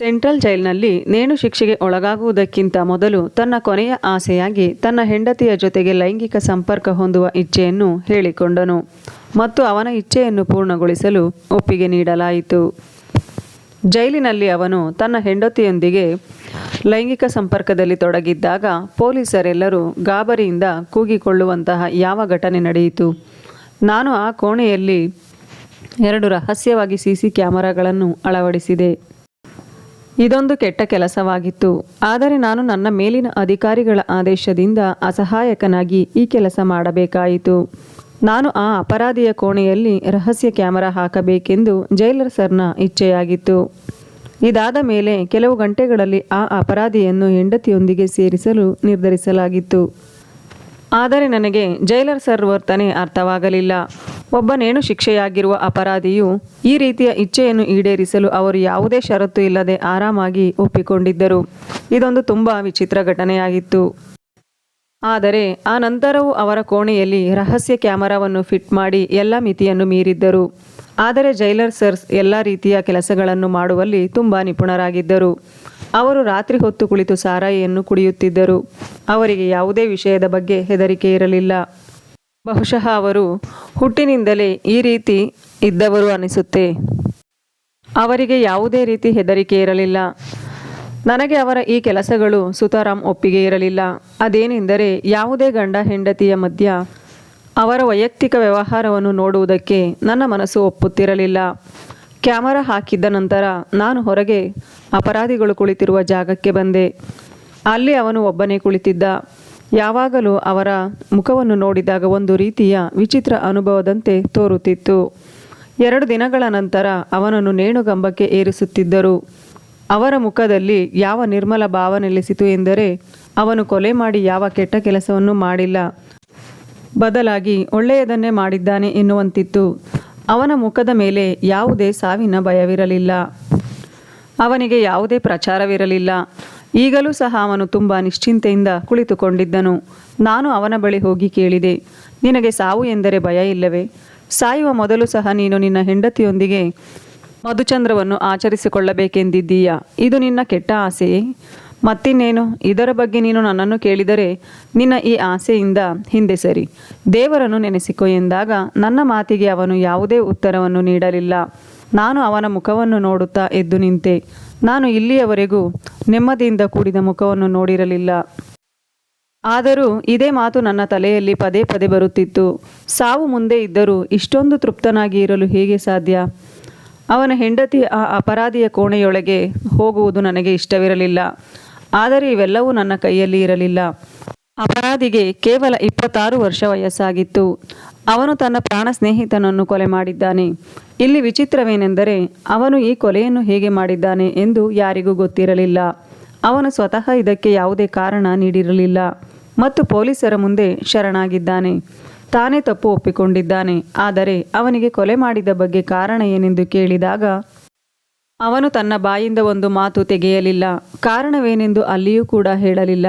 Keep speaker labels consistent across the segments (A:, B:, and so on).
A: Central ಜೈಲ್ನಲ್ಲಿ ನೇಣು ಶಿಕ್ಷೆಗೆ ಒಳಗಾಗುವುದಕ್ಕಿಂತ ಮೊದಲು ತನ್ನ ಕೊನೆಯ ಆಸೆಯಾಗಿ ತನ್ನ ಹೆಂಡತಿಯ ಜೊತೆಗೆ ಲೈಂಗಿಕ ಸಂಪರ್ಕ ಹೊಂದುವ ಇಚ್ಛೆಯನ್ನು ಹೇಳಿಕೊಂಡನು ಮತ್ತು ಅವನ ಇಚ್ಛೆಯನ್ನು ಪೂರ್ಣಗೊಳಿಸಲು ಒಪ್ಪಿಗೆ ನೀಡಲಾಯಿತು. ಜೈಲಿನಲ್ಲಿ ಅವನು ತನ್ನ ಹೆಂಡತಿಯೊಂದಿಗೆ ಲೈಂಗಿಕ ಸಂಪರ್ಕದಲ್ಲಿ ತೊಡಗಿದ್ದಾಗ ಪೊಲೀಸರೆಲ್ಲರೂ ಗಾಬರಿಯಿಂದ ಕೂಗಿಕೊಳ್ಳುವಂತಹ ಯಾವ ಘಟನೆ ನಡೆಯಿತು? ನಾನು ಆ ಕೋಣೆಯಲ್ಲಿ ಎರಡು ರಹಸ್ಯವಾಗಿ ಸಿಸಿ ಕ್ಯಾಮರಾಗಳನ್ನು ಅಳವಡಿಸಿದೆ. ಇದೊಂದು ಕೆಟ್ಟ ಕೆಲಸವಾಗಿತ್ತು. ಆದರೆ ನಾನು ನನ್ನ ಮೇಲಿನ ಅಧಿಕಾರಿಗಳ ಆದೇಶದಿಂದ ಅಸಹಾಯಕನಾಗಿ ಈ ಕೆಲಸ ಮಾಡಬೇಕಾಯಿತು. ನಾನು ಆ ಅಪರಾಧಿಯ ಕೋಣೆಯಲ್ಲಿ ರಹಸ್ಯ ಕ್ಯಾಮರಾ ಹಾಕಬೇಕೆಂದು ಜೈಲರ್ ಸರ್ನ ಇಚ್ಛೆಯಾಗಿತ್ತು. ಇದಾದ ಮೇಲೆ ಕೆಲವು ಗಂಟೆಗಳಲ್ಲಿ ಆ ಅಪರಾಧಿಯನ್ನು ಹೆಂಡತಿಯೊಂದಿಗೆ ಸೇರಿಸಲು ನಿರ್ಧರಿಸಲಾಗಿತ್ತು. ಆದರೆ ನನಗೆ ಜೈಲರ್ ಸರ್ ವರ್ತನೆ ಅರ್ಥವಾಗಲಿಲ್ಲ. ಒಬ್ಬನೇನು ಶಿಕ್ಷೆಯಾಗಿರುವ ಅಪರಾಧಿಯು ಈ ರೀತಿಯ ಇಚ್ಛೆಯನ್ನು ಈಡೇರಿಸಲು ಅವರು ಯಾವುದೇ ಷರತ್ತು ಇಲ್ಲದೆ ಆರಾಮಾಗಿ ಒಪ್ಪಿಕೊಂಡಿದ್ದರು. ಇದೊಂದು ತುಂಬ ವಿಚಿತ್ರ ಘಟನೆಯಾಗಿತ್ತು. ಆದರೆ ಆ ನಂತರವೂ ಅವರ ಕೋಣೆಯಲ್ಲಿ ರಹಸ್ಯ ಕ್ಯಾಮರಾವನ್ನು ಫಿಟ್ ಮಾಡಿ ಎಲ್ಲ ಮಿತಿಯನ್ನು ಮೀರಿದ್ದರು. ಆದರೆ ಜೈಲರ್ ಸರ್ಸ್ ಎಲ್ಲ ರೀತಿಯ ಕೆಲಸಗಳನ್ನು ಮಾಡುವಲ್ಲಿ ತುಂಬ ನಿಪುಣರಾಗಿದ್ದರು. ಅವರು ರಾತ್ರಿ ಹೊತ್ತು ಕುಳಿತು ಸಾರಾಯಿಯನ್ನು ಕುಡಿಯುತ್ತಿದ್ದರು. ಅವರಿಗೆ ಯಾವುದೇ ವಿಷಯದ ಬಗ್ಗೆ ಹೆದರಿಕೆ ಇರಲಿಲ್ಲ. ಬಹುಶಃ ಅವರು, ಹುಟ್ಟಿನಿಂದಲೇ ಈ ರೀತಿ ಇದ್ದವರು ಅನಿಸುತ್ತೆ. ಅವರಿಗೆ ಯಾವುದೇ ರೀತಿ ಹೆದರಿಕೆ ಇರಲಿಲ್ಲ. ನನಗೆ ಅವರ ಈ ಕೆಲಸಗಳು ಸುತಾರಾಮ್ ಒಪ್ಪಿಗೆ ಇರಲಿಲ್ಲ. ಅದೇನೆಂದರೆ, ಯಾವುದೇ ಗಂಡ ಹೆಂಡತಿಯ ಮಧ್ಯ ಅವರ ವೈಯಕ್ತಿಕ ವ್ಯವಹಾರವನ್ನು ನೋಡುವುದಕ್ಕೆ ನನ್ನ ಮನಸ್ಸು ಒಪ್ಪುತ್ತಿರಲಿಲ್ಲ. ಕ್ಯಾಮರಾ ಹಾಕಿದ್ದ ನಂತರ ನಾನು ಹೊರಗೆ ಅಪರಾಧಿಗಳು ಕುಳಿತಿರುವ ಜಾಗಕ್ಕೆ ಬಂದೆ. ಅಲ್ಲಿ ಅವನು ಒಬ್ಬನೇ ಕುಳಿತಿದ್ದ. ಯಾವಾಗಲೂ ಅವರ ಮುಖವನ್ನು ನೋಡಿದಾಗ ಒಂದು ರೀತಿಯ ವಿಚಿತ್ರ ಅನುಭವದಂತೆ ತೋರುತ್ತಿತ್ತು. ಎರಡು ದಿನಗಳ ನಂತರ ಅವನನ್ನು ನೇಣುಗಂಬಕ್ಕೆ ಏರಿಸುತ್ತಿದ್ದರು. ಅವರ ಮುಖದಲ್ಲಿ ಯಾವ ನಿರ್ಮಲ ಭಾವ ನೆಲೆಸಿತು ಎಂದರೆ, ಅವನು ಕೊಲೆ ಮಾಡಿ ಯಾವ ಕೆಟ್ಟ ಕೆಲಸವನ್ನು ಮಾಡಿಲ್ಲ. ಬದಲಾಗಿ ಒಳ್ಳೆಯದನ್ನೇ ಮಾಡಿದ್ದಾನೆ ಎನ್ನುವಂತಿತ್ತು. ಅವನ ಮುಖದ ಮೇಲೆ ಯಾವುದೇ ಸಾವಿನ ಭಯವಿರಲಿಲ್ಲ. ಅವನಿಗೆ ಯಾವುದೇ ಪ್ರಚಾರವಿರಲಿಲ್ಲ. ಈಗಲೂ ಸಹ ಅವನು ತುಂಬ ನಿಶ್ಚಿಂತೆಯಿಂದ ಕುಳಿತುಕೊಂಡಿದ್ದನು. ನಾನು ಅವನ ಬಳಿ ಹೋಗಿ ಕೇಳಿದೆ, ನಿನಗೆ ಸಾವು ಎಂದರೆ ಭಯ ಇಲ್ಲವೇ? ಸಾಯುವ ಮೊದಲು ಸಹ ನೀನು ನಿನ್ನ ಹೆಂಡತಿಯೊಂದಿಗೆ ಮಧುಚಂದ್ರವನ್ನು ಆಚರಿಸಿಕೊಳ್ಳಬೇಕೆಂದಿದ್ದೀಯಾ? ಇದು ನಿನ್ನ ಕೆಟ್ಟ ಆಸೆಯೇ? ಮತ್ತಿನ್ನೇನು? ಇದರ ಬಗ್ಗೆ ನೀನು ನನ್ನನ್ನು ಕೇಳಿದರೆ ನಿನ್ನ ಈ ಆಸೆಯಿಂದ ಹಿಂದೆ ಸರಿ. ದೇವರನ್ನು ನೆನೆಸಿಕೊ ಎಂದಾಗ ನನ್ನ ಮಾತಿಗೆ ಅವನು ಯಾವುದೇ ಉತ್ತರವನ್ನು ನೀಡಲಿಲ್ಲ. ನಾನು ಅವನ ಮುಖವನ್ನು ನೋಡುತ್ತಾ ಎದ್ದು ನಿಂತೆ. ನಾನು ಇಲ್ಲಿಯವರೆಗೂ ನೆಮ್ಮದಿಯಿಂದ ಕೂಡಿದ ಮುಖವನ್ನು ನೋಡಿರಲಿಲ್ಲ. ಆದರೂ ಇದೇ ಮಾತು ನನ್ನ ತಲೆಯಲ್ಲಿ ಪದೇ ಪದೇ ಬರುತ್ತಿತ್ತು. ಸಾವು ಮುಂದೆ ಇದ್ದರೂ ಇಷ್ಟೊಂದು ತೃಪ್ತನಾಗಿ ಇರಲು ಹೇಗೆ ಸಾಧ್ಯ? ಅವನ ಹೆಂಡತಿ ಆ ಅಪರಾಧಿಯ ಕೋಣೆಯೊಳಗೆ ಹೋಗುವುದು ನನಗೆ ಇಷ್ಟವಿರಲಿಲ್ಲ. ಆದರೆ ಇವೆಲ್ಲವೂ ನನ್ನ ಕೈಯಲ್ಲಿ ಇರಲಿಲ್ಲ. ಅಪರಾಧಿಗೆ ಕೇವಲ ಇಪ್ಪತ್ತಾರು ವರ್ಷ ವಯಸ್ಸಾಗಿತ್ತು. ಅವನು ತನ್ನ ಪ್ರಾಣ ಸ್ನೇಹಿತನನ್ನು ಕೊಲೆ ಮಾಡಿದ್ದಾನೆ. ಇಲ್ಲಿ ವಿಚಿತ್ರವೇನೆಂದರೆ ಅವನು ಈ ಕೊಲೆಯನ್ನು ಹೇಗೆ ಮಾಡಿದ್ದಾನೆ ಎಂದು ಯಾರಿಗೂ ಗೊತ್ತಿರಲಿಲ್ಲ. ಅವನು ಸ್ವತಃ ಇದಕ್ಕೆ ಯಾವುದೇ ಕಾರಣ ನೀಡಿರಲಿಲ್ಲ ಮತ್ತು ಪೊಲೀಸರ ಮುಂದೆ ಶರಣಾಗಿದ್ದಾನೆ. ತಾನೇ ತಪ್ಪು ಒಪ್ಪಿಕೊಂಡಿದ್ದಾನೆ, ಆದರೆ ಅವನಿಗೆ ಕೊಲೆ ಮಾಡಿದ ಬಗ್ಗೆ ಕಾರಣ ಏನೆಂದು ಕೇಳಿದಾಗ ಅವನು ತನ್ನ ಬಾಯಿಂದ ಒಂದು ಮಾತು ತೆಗೆಯಲಿಲ್ಲ. ಕಾರಣವೇನೆಂದು ಅಲ್ಲಿಯೂ ಕೂಡ ಹೇಳಲಿಲ್ಲ.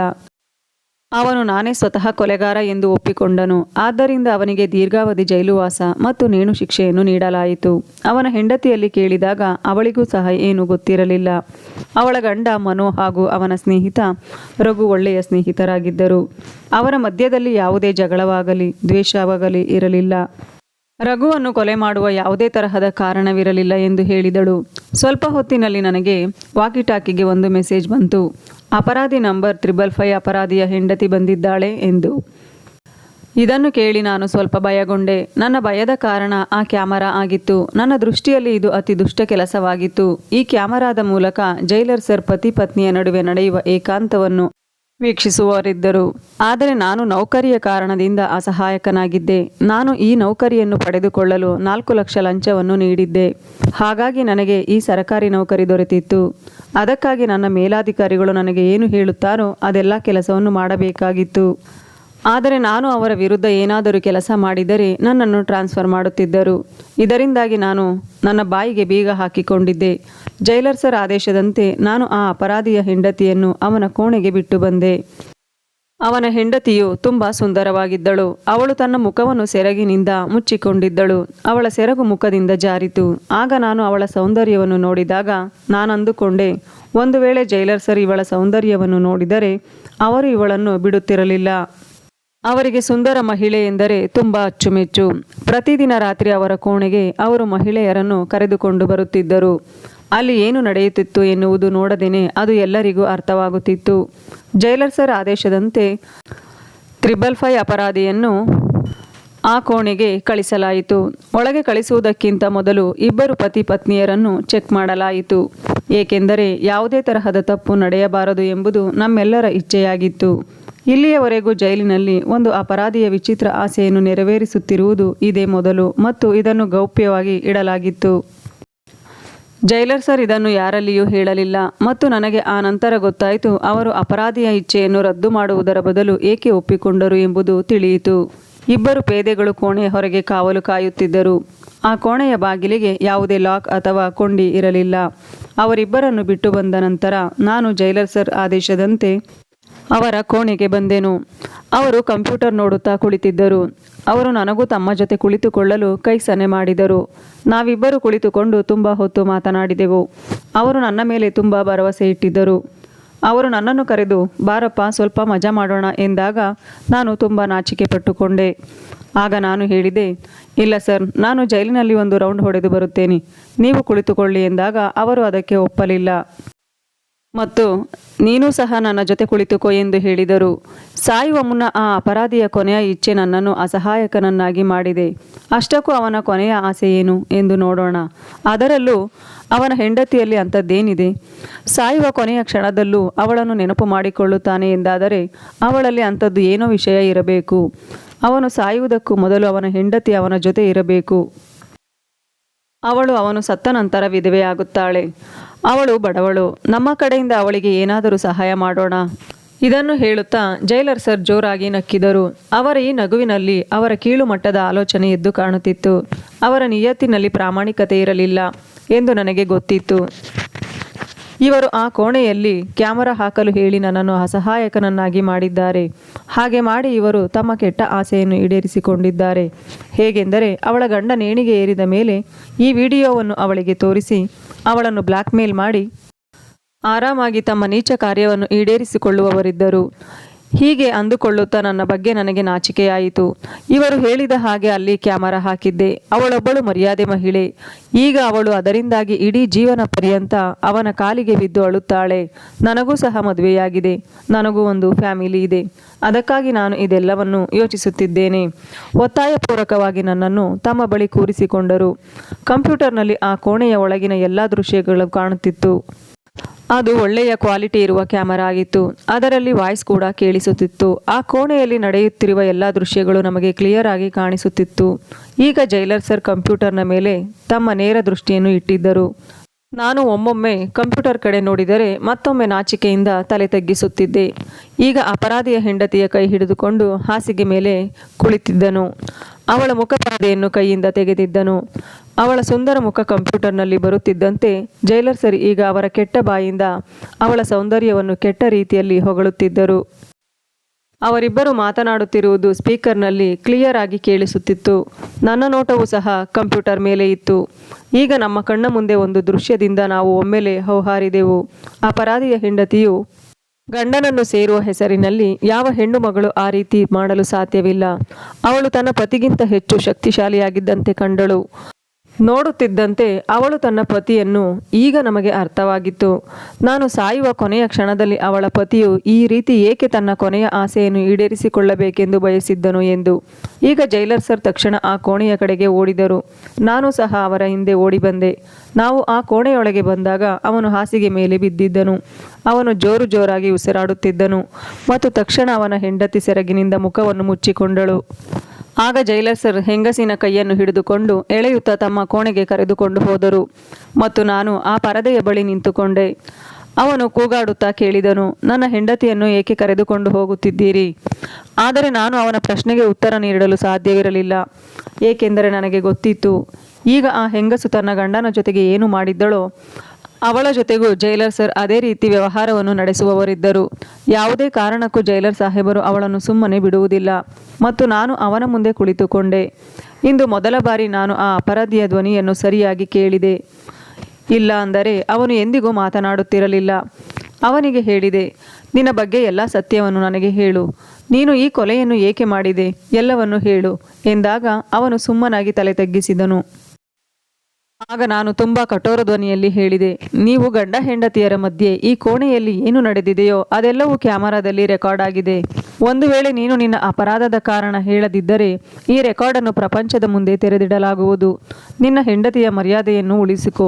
A: ಅವನು ನಾನೇ ಸ್ವತಃ ಕೊಲೆಗಾರ ಎಂದು ಒಪ್ಪಿಕೊಂಡನು. ಆದ್ದರಿಂದ ಅವನಿಗೆ ದೀರ್ಘಾವಧಿ ಜೈಲುವಾಸ ಮತ್ತು ನೇಣು ಶಿಕ್ಷೆಯನ್ನು ನೀಡಲಾಯಿತು. ಅವನ ಹೆಂಡತಿಯಲ್ಲಿ ಕೇಳಿದಾಗ ಅವಳಿಗೂ ಸಹ ಏನೂ ಗೊತ್ತಿರಲಿಲ್ಲ. ಅವಳ ಗಂಡ ಮನೋ ಹಾಗೂ ಅವನ ಸ್ನೇಹಿತ ರಘು ಒಳ್ಳೆಯ ಸ್ನೇಹಿತರಾಗಿದ್ದರು. ಅವರ ಮಧ್ಯದಲ್ಲಿ ಯಾವುದೇ ಜಗಳವಾಗಲಿ, ದ್ವೇಷವಾಗಲಿ ಇರಲಿಲ್ಲ. ರಘುವನ್ನು ಕೊಲೆ ಮಾಡುವ ಯಾವುದೇ ತರಹದ ಕಾರಣವಿರಲಿಲ್ಲ ಎಂದು ಹೇಳಿದಳು. ಸ್ವಲ್ಪ ಹೊತ್ತಿನಲ್ಲಿ ನನಗೆ ವಾಕಿಟಾಕಿಗೆ ಒಂದು ಮೆಸೇಜ್ ಬಂತು. ಅಪರಾಧಿ ನಂಬರ್ ತ್ರಿಬಲ್ ಫೈ ಅಪರಾಧಿಯ ಹೆಂಡತಿ ಬಂದಿದ್ದಾಳೆ ಎಂದು. ಇದನ್ನು ಕೇಳಿ ನಾನು ಸ್ವಲ್ಪ ಭಯಗೊಂಡೆ. ನನ್ನ ಭಯದ ಕಾರಣ ಆ ಕ್ಯಾಮರಾ ಆಗಿತ್ತು. ನನ್ನ ದೃಷ್ಟಿಯಲ್ಲಿ ಇದು ಅತಿ ದುಷ್ಟ ಕೆಲಸವಾಗಿತ್ತು. ಈ ಕ್ಯಾಮರಾದ ಮೂಲಕ ಜೈಲರ್ ಸರ್ ಪತಿ ಪತ್ನಿಯ ನಡುವೆ ನಡೆಯುವ ಏಕಾಂತವನ್ನು ವೀಕ್ಷಿಸುವವರಿದ್ದರು. ಆದರೆ ನಾನು ನೌಕರಿಯ ಕಾರಣದಿಂದ ಅಸಹಾಯಕನಾಗಿದ್ದೆ. ನಾನು ಈ ನೌಕರಿಯನ್ನು ಪಡೆದುಕೊಳ್ಳಲು ನಾಲ್ಕು ಲಕ್ಷ ಲಂಚವನ್ನು ನೀಡಿದ್ದೆ. ಹಾಗಾಗಿ ನನಗೆ ಈ ಸರಕಾರಿ ನೌಕರಿ ದೊರೆತಿತ್ತು. ಅದಕ್ಕಾಗಿ ನನ್ನ ಮೇಲಾಧಿಕಾರಿಗಳು ನನಗೆ ಏನು ಹೇಳುತ್ತಾರೋ ಅದೆಲ್ಲ ಕೆಲಸವನ್ನು ಮಾಡಬೇಕಾಗಿತ್ತು. ಆದರೆ ನಾನು ಅವರ ವಿರುದ್ಧ ಏನಾದರೂ ಕೆಲಸ ಮಾಡಿದರೆ ನನ್ನನ್ನು ಟ್ರಾನ್ಸ್ಫರ್ ಮಾಡುತ್ತಿದ್ದರು. ಇದರಿಂದಾಗಿ ನಾನು ನನ್ನ ಬಾಯಿಗೆ ಬೀಗ ಹಾಕಿಕೊಂಡಿದ್ದೆ. ಜೈಲರ್ ಸರ್ ಆದೇಶದಂತೆ ನಾನು ಆ ಅಪರಾಧಿಯ ಹೆಂಡತಿಯನ್ನು ಅವನ ಕೋಣೆಗೆ ಬಿಟ್ಟು ಬಂದೆ. ಅವನ ಹೆಂಡತಿಯು ತುಂಬ ಸುಂದರವಾಗಿದ್ದಳು. ಅವಳು ತನ್ನ ಮುಖವನ್ನು ಸೆರಗಿನಿಂದ ಮುಚ್ಚಿಕೊಂಡಿದ್ದಳು. ಅವಳ ಸೆರಗು ಮುಖದಿಂದ ಜಾರಿತು. ಆಗ ನಾನು ಅವಳ ಸೌಂದರ್ಯವನ್ನು ನೋಡಿದಾಗ ನಾನಂದುಕೊಂಡೆ, ಒಂದು ವೇಳೆ ಜೈಲರ್ ಸರ್ ಇವಳ ಸೌಂದರ್ಯವನ್ನು ನೋಡಿದರೆ ಅವರು ಇವಳನ್ನು ಬಿಡುತ್ತಿರಲಿಲ್ಲ. ಅವರಿಗೆ ಸುಂದರ ಮಹಿಳೆ ಎಂದರೆ ತುಂಬ ಅಚ್ಚುಮೆಚ್ಚು. ಪ್ರತಿದಿನ ರಾತ್ರಿ ಅವರ ಕೋಣೆಗೆ ಅವರು ಮಹಿಳೆಯರನ್ನು ಕರೆದುಕೊಂಡು ಬರುತ್ತಿದ್ದರು. ಅಲ್ಲಿ ಏನು ನಡೆಯುತ್ತಿತ್ತು ಎನ್ನುವುದು ನೋಡದೇನೆ ಅದು ಎಲ್ಲರಿಗೂ ಅರ್ಥವಾಗುತ್ತಿತ್ತು. ಜೈಲರ್ ಸರ್ ಆದೇಶದಂತೆ ತ್ರಿಬಲ್ ಫೈ ಅಪರಾಧಿಯನ್ನು ಆ ಕೋಣೆಗೆ ಕಳಿಸಲಾಯಿತು. ಒಳಗೆ ಕಳಿಸುವುದಕ್ಕಿಂತ ಮೊದಲು ಇಬ್ಬರು ಪತಿ ಪತ್ನಿಯರನ್ನು ಚೆಕ್ ಮಾಡಲಾಯಿತು. ಏಕೆಂದರೆ ಯಾವುದೇ ತರಹದ ತಪ್ಪು ನಡೆಯಬಾರದು ಎಂಬುದು ನಮ್ಮೆಲ್ಲರ ಇಚ್ಛೆಯಾಗಿತ್ತು. ಇಲ್ಲಿಯವರೆಗೂ ಜೈಲಿನಲ್ಲಿ ಒಂದು ಅಪರಾಧಿಯ ವಿಚಿತ್ರ ಆಸೆಯನ್ನು ನೆರವೇರಿಸುತ್ತಿರುವುದು ಇದೇ ಮೊದಲು ಮತ್ತು ಇದನ್ನು ಗೌಪ್ಯವಾಗಿ ಇಡಲಾಗಿತ್ತು. ಜೈಲರ್ ಸರ್, ಇದನ್ನು ಯಾರಲ್ಲಿಯೂ ಹೇಳಲಿಲ್ಲ ಮತ್ತು ನನಗೆ ಆ ನಂತರ ಗೊತ್ತಾಯಿತು ಅವರು ಅಪರಾಧಿಯ ಇಚ್ಛೆಯನ್ನು ರದ್ದು ಮಾಡುವುದರ ಬದಲು ಏಕೆ ಒಪ್ಪಿಕೊಂಡರು ಎಂಬುದು ತಿಳಿಯಿತು. ಇಬ್ಬರು ಪೇದೆಗಳು ಕೋಣೆಯ ಹೊರಗೆ ಕಾವಲು ಕಾಯುತ್ತಿದ್ದರು. ಆ ಕೋಣೆಯ ಬಾಗಿಲಿಗೆ ಯಾವುದೇ ಲಾಕ್ ಅಥವಾ ಕೊಂಡಿ ಇರಲಿಲ್ಲ ಅವರಿಬ್ಬರನ್ನು ಬಿಟ್ಟು ಬಂದ ನಂತರ ನಾನು ಜೈಲರ್ ಸರ್ ಆದೇಶದಂತೆ ಅವರ ಕೋಣೆಗೆ ಬಂದೆನು. ಅವರು ಕಂಪ್ಯೂಟರ್ ನೋಡುತ್ತಾ ಕುಳಿತಿದ್ದರು. ಅವರು ನನಗೂ ತಮ್ಮ ಜೊತೆ ಕುಳಿತುಕೊಳ್ಳಲು ಕೈ ಸನ್ನೆ ಮಾಡಿದರು. ನಾವಿಬ್ಬರು ಕುಳಿತುಕೊಂಡು ತುಂಬ ಹೊತ್ತು ಮಾತನಾಡಿದೆವು. ಅವರು ನನ್ನ ಮೇಲೆ ತುಂಬ ಭರವಸೆ ಇಟ್ಟಿದ್ದರು. ಅವರು ನನ್ನನ್ನು ಕರೆದು, ಬಾರಪ್ಪ, ಸ್ವಲ್ಪ ಮಜಾ ಮಾಡೋಣ ಎಂದಾಗ ನಾನು ತುಂಬ ನಾಚಿಕೆ ಪಟ್ಟುಕೊಂಡೆ. ಆಗ ನಾನು ಹೇಳಿದೆ, ಇಲ್ಲ ಸರ್, ನಾನು ಜೈಲಿನಲ್ಲಿ ಒಂದು ರೌಂಡ್ ಹೊಡೆದು ಬರುತ್ತೇನೆ. ನೀವು ಕುಳಿತುಕೊಳ್ಳಿ ಎಂದಾಗ ಅವರು ಅದಕ್ಕೆ ಒಪ್ಪಲಿಲ್ಲ. ಮತ್ತು ನೀನೂ ಸಹ ನನ್ನ ಜೊತೆ ಕುಳಿತುಕೋ ಎಂದು ಹೇಳಿದರು. ಸಾಯುವ ಮುನ್ನ ಆ ಅಪರಾಧಿಯ ಕೊನೆಯ ಇಚ್ಛೆ ನನ್ನನ್ನು ಅಸಹಾಯಕನನ್ನಾಗಿ ಮಾಡಿದೆ. ಅಷ್ಟಕ್ಕೂ ಅವನ ಕೊನೆಯ ಆಸೆ ಏನು ಎಂದು ನೋಡೋಣ. ಅದರಲ್ಲೂ ಅವನ ಹೆಂಡತಿಯಲ್ಲಿ ಅಂಥದ್ದೇನಿದೆ? ಸಾಯುವ ಕೊನೆಯ ಕ್ಷಣದಲ್ಲೂ ಅವಳನ್ನು ನೆನಪು ಮಾಡಿಕೊಳ್ಳುತ್ತಾನೆ ಎಂದಾದರೆ ಅವಳಲ್ಲಿ ಅಂಥದ್ದು ಏನೋ ವಿಷಯ ಇರಬೇಕು. ಅವನು ಸಾಯುವುದಕ್ಕೂ ಮೊದಲು ಅವನ ಹೆಂಡತಿ ಅವನ ಜೊತೆ ಇರಬೇಕು. ಅವಳು ಅವನು ಸತ್ತ ನಂತರ ವಿಧವೆಯಾಗುತ್ತಾಳೆ. ಅವಳು ಬಡವಳು. ನಮ್ಮ ಕಡೆಯಿಂದ ಅವಳಿಗೆ ಏನಾದರೂ ಸಹಾಯ ಮಾಡೋಣ? ಇದನ್ನು ಹೇಳುತ್ತಾ ಜೈಲರ್ ಸರ್ ಜೋರಾಗಿ ನಕ್ಕಿದರು. ಅವರ ಈ ನಗುವಿನಲ್ಲಿ ಅವರ ಕೀಳು ಮಟ್ಟದ ಆಲೋಚನೆ ಎದ್ದು ಕಾಣುತ್ತಿತ್ತು. ಅವರ ನಿಯತ್ತಿನಲ್ಲಿ ಪ್ರಾಮಾಣಿಕತೆ ಇರಲಿಲ್ಲ ಎಂದು ನನಗೆ ಗೊತ್ತಿತ್ತು. ಇವರು ಆ ಕೋಣೆಯಲ್ಲಿ ಕ್ಯಾಮರಾ ಹಾಕಲು ಹೇಳಿ ನನ್ನನ್ನು ಅಸಹಾಯಕನನ್ನಾಗಿ ಮಾಡಿದ್ದಾರೆ. ಹಾಗೆ ಮಾಡಿ ಇವರು ತಮ್ಮ ಕೆಟ್ಟ ಆಸೆಯನ್ನು ಈಡೇರಿಸಿಕೊಂಡಿದ್ದಾರೆ. ಹೇಗೆಂದರೆ ಅವಳ ಗಂಡ ನೇಣಿಗೆ ಏರಿದ ಮೇಲೆ ಈ ವಿಡಿಯೋವನ್ನು ಅವಳಿಗೆ ತೋರಿಸಿ ಅವಳನ್ನು ಬ್ಲ್ಯಾಕ್ಮೇಲ್ ಮಾಡಿ ಆರಾಮಾಗಿ ತಮ್ಮ ನೀಚ ಕಾರ್ಯವನ್ನು ಈಡೇರಿಸಿಕೊಳ್ಳುವವರಿದ್ದರು. ಹೀಗೆ ಅಂದುಕೊಳ್ಳುತ್ತಾ ನನ್ನ ಬಗ್ಗೆ ನನಗೆ ನಾಚಿಕೆಯಾಯಿತು. ಇವರು ಹೇಳಿದ ಹಾಗೆ ಅಲ್ಲಿ ಕ್ಯಾಮರಾ ಹಾಕಿದ್ದೆ. ಅವಳೊಬ್ಬಳು ಮರ್ಯಾದೆ ಮಹಿಳೆ. ಈಗ ಅವಳು ಅದರಿಂದಾಗಿ ಇಡೀ ಜೀವನ ಪರ್ಯಂತ ಅವನ ಕಾಲಿಗೆ ಬಿದ್ದು ಅಳುತ್ತಾಳೆ. ನನಗೂ ಸಹ ಮದುವೆಯಾಗಿದೆ. ನನಗೂ ಒಂದು ಫ್ಯಾಮಿಲಿ ಇದೆ. ಅದಕ್ಕಾಗಿ ನಾನು ಇದೆಲ್ಲವನ್ನು ಯೋಚಿಸುತ್ತಿದ್ದೇನೆ. ಒತ್ತಾಯಪೂರ್ವಕವಾಗಿ ನನ್ನನ್ನು ತಮ್ಮ ಬಳಿ ಕೂರಿಸಿಕೊಂಡರು. ಕಂಪ್ಯೂಟರ್ನಲ್ಲಿ ಆ ಕೋಣೆಯ ಒಳಗಿನ ಎಲ್ಲ ದೃಶ್ಯಗಳು ಕಾಣುತ್ತಿತ್ತು. ಅದು ಒಳ್ಳೆಯ ಕ್ವಾಲಿಟಿ ಇರುವ ಕ್ಯಾಮರಾ ಆಗಿತ್ತು. ಅದರಲ್ಲಿ ವಾಯ್ಸ್ ಕೂಡ ಕೇಳಿಸುತ್ತಿತ್ತು. ಆ ಕೋಣೆಯಲ್ಲಿ ನಡೆಯುತ್ತಿರುವ ಎಲ್ಲ ದೃಶ್ಯಗಳು ನಮಗೆ ಕ್ಲಿಯರ್ ಆಗಿ ಕಾಣಿಸುತ್ತಿತ್ತು. ಈಗ ಜೈಲರ್ ಸರ್ ಕಂಪ್ಯೂಟರ್ನ ಮೇಲೆ ತಮ್ಮ ನೇರ ದೃಷ್ಟಿಯನ್ನು ಇಟ್ಟಿದ್ದರು. ನಾನು ಒಮ್ಮೊಮ್ಮೆ ಕಂಪ್ಯೂಟರ್ ಕಡೆ ನೋಡಿದರೆ ಮತ್ತೊಮ್ಮೆ ನಾಚಿಕೆಯಿಂದ ತಲೆ ತಗ್ಗಿಸುತ್ತಿದ್ದೆ. ಈಗ ಅಪರಾಧಿಯ ಹೆಂಡತಿಯ ಕೈ ಹಿಡಿದುಕೊಂಡು ಹಾಸಿಗೆ ಮೇಲೆ ಕುಳಿತಿದ್ದನು. ಅವಳ ಮುಖಪಾದೆಯನ್ನು ಕೈಯಿಂದ ತೆಗೆದಿದ್ದನು. ಅವಳ ಸುಂದರ ಮುಖ ಕಂಪ್ಯೂಟರ್ನಲ್ಲಿ ಬರುತ್ತಿದ್ದಂತೆ ಜೈಲರ್ ಸರಿ ಈಗ ಅವರ ಕೆಟ್ಟ ಬಾಯಿಂದ ಅವಳ ಸೌಂದರ್ಯವನ್ನು ಕೆಟ್ಟ ರೀತಿಯಲ್ಲಿ ಹೊಗಳುತ್ತಿದ್ದರು. ಅವರಿಬ್ಬರು ಮಾತನಾಡುತ್ತಿರುವುದು ಸ್ಪೀಕರ್ನಲ್ಲಿ ಕ್ಲಿಯರ್ ಆಗಿ ಕೇಳಿಸುತ್ತಿತ್ತು. ನನ್ನ ನೋಟವೂ ಸಹ ಕಂಪ್ಯೂಟರ್ ಮೇಲೆ ಇತ್ತು. ಈಗ ನಮ್ಮ ಕಣ್ಣ ಮುಂದೆ ಒಂದು ದೃಶ್ಯದಿಂದ ನಾವು ಒಮ್ಮೆಲೆ ಹೌಹಾರಿದೆವು. ಅಪರಾಧಿಯ ಹೆಂಡತಿಯು ಗಂಡನನ್ನು ಸೇರುವ ಹೆಸರಿನಲ್ಲಿ ಯಾವ ಹೆಣ್ಣು ಮಗಳು ಆ ರೀತಿ ಮಾಡಲು ಸಾಧ್ಯವಿಲ್ಲ. ಅವಳು ತನ್ನ ಪತಿಗಿಂತ ಹೆಚ್ಚು ಶಕ್ತಿಶಾಲಿಯಾಗಿದ್ದಂತೆ ಕಂಡಳು. ನೋಡುತ್ತಿದ್ದಂತೆ ಅವಳು ತನ್ನ ಪತಿಯನ್ನು ಈಗ ನಮಗೆ ಅರ್ಥವಾಗಿತ್ತು. ನಾನು ಸಾಯುವ ಕೊನೆಯ ಕ್ಷಣದಲ್ಲಿ ಅವಳ ಪತಿಯು ಈ ರೀತಿ ಏಕೆ ತನ್ನ ಕೊನೆಯ ಆಸೆಯನ್ನು ಈಡೇರಿಸಿಕೊಳ್ಳಬೇಕೆಂದು ಬಯಸಿದ್ದನು ಎಂದು. ಈಗ ಜೈಲರ್ ಸರ್ ತಕ್ಷಣ ಆ ಕೋಣೆಯ ಕಡೆಗೆ ಓಡಿದರು. ನಾನು ಸಹ ಅವರ ಹಿಂದೆ ಓಡಿ ಬಂದೆ. ನಾವು ಆ ಕೋಣೆಯೊಳಗೆ ಬಂದಾಗ ಅವನು ಹಾಸಿಗೆ ಮೇಲೆ ಬಿದ್ದಿದ್ದನು. ಅವನು ಜೋರು ಜೋರಾಗಿ ಉಸಿರಾಡುತ್ತಿದ್ದನು ಮತ್ತು ತಕ್ಷಣ ಅವನ ಹೆಂಡತಿ ಸೆರಗಿನಿಂದ ಮುಖವನ್ನು ಮುಚ್ಚಿಕೊಂಡಳು. ಆಗ ಜೈಲಸರ್ ಸರ್ ಹೆಂಗಸಿನ ಕೈಯನ್ನು ಹಿಡಿದುಕೊಂಡು ಎಳೆಯುತ್ತಾ ತಮ್ಮ ಕೋಣೆಗೆ ಕರೆದುಕೊಂಡು ಹೋದರು. ಮತ್ತು ನಾನು ಆ ಪರದೆಯ ಬಳಿ ನಿಂತುಕೊಂಡೆ. ಅವನು ಕೂಗಾಡುತ್ತಾ ಕೇಳಿದನು, ನನ್ನ ಹೆಂಡತಿಯನ್ನು ಏಕೆ ಕರೆದುಕೊಂಡು ಹೋಗುತ್ತಿದ್ದೀರಿ? ಆದರೆ ನಾನು ಅವನ ಪ್ರಶ್ನೆಗೆ ಉತ್ತರ ನೀಡಲು ಸಾಧ್ಯವಿರಲಿಲ್ಲ. ಏಕೆಂದರೆ ನನಗೆ ಗೊತ್ತಿತ್ತು, ಈಗ ಆ ಹೆಂಗಸು ತನ್ನ ಗಂಡನ ಜೊತೆಗೆ ಏನು ಮಾಡಿದ್ದಳೋ ಅವಳ ಜೊತೆಗೂ ಜೈಲರ್ ಸರ್ ಅದೇ ರೀತಿ ವ್ಯವಹಾರವನ್ನು ನಡೆಸುವವರಿದ್ದರು. ಯಾವುದೇ ಕಾರಣಕ್ಕೂ ಜೈಲರ್ ಸಾಹೇಬರು ಅವಳನ್ನು ಸುಮ್ಮನೆ ಬಿಡುವುದಿಲ್ಲ ಮತ್ತು ನಾನು ಅವನ ಮುಂದೆ ಕುಳಿತುಕೊಂಡೆ. ಇಂದು ಮೊದಲ ಬಾರಿ ನಾನು ಆ ಅಪರಾಧಿಯ ಧ್ವನಿಯನ್ನು ಸರಿಯಾಗಿ ಕೇಳಿದೆ. ಇಲ್ಲ ಅಂದರೆ ಅವನು ಎಂದಿಗೂ ಮಾತನಾಡುತ್ತಿರಲಿಲ್ಲ. ಅವನಿಗೆ ಹೇಳಿದೆ, ನಿನ್ನ ಬಗ್ಗೆ ಎಲ್ಲ ಸತ್ಯವನ್ನು ನನಗೆ ಹೇಳು. ನೀನು ಈ ಕೊಲೆಯನ್ನು ಏಕೆ ಮಾಡಿದೆ? ಎಲ್ಲವನ್ನು ಹೇಳು ಎಂದಾಗ ಅವನು ಸುಮ್ಮನಾಗಿ ತಲೆ ತಗ್ಗಿಸಿದನು ಆಗ ನಾನು ತುಂಬಾ ಕಠೋರ ಧ್ವನಿಯಲ್ಲಿ ಹೇಳಿದೆ, ನೀವು ಗಂಡ ಹೆಂಡತಿಯರ ಮಧ್ಯೆ ಈ ಕೋಣೆಯಲ್ಲಿ ಏನು ನಡೆದಿದೆಯೋ ಅದೆಲ್ಲವೂ ಕ್ಯಾಮರಾದಲ್ಲಿ ರೆಕಾರ್ಡ್ ಆಗಿದೆ. ಒಂದು ವೇಳೆ ನೀನು ನಿನ್ನ ಅಪರಾಧದ ಕಾರಣ ಹೇಳದಿದ್ದರೆ ಈ ರೆಕಾರ್ಡನ್ನು ಪ್ರಪಂಚದ ಮುಂದೆ ತೆರೆದಿಡಲಾಗುವುದು. ನಿನ್ನ ಹೆಂಡತಿಯ ಮರ್ಯಾದೆಯನ್ನು ಉಳಿಸಿಕೊ.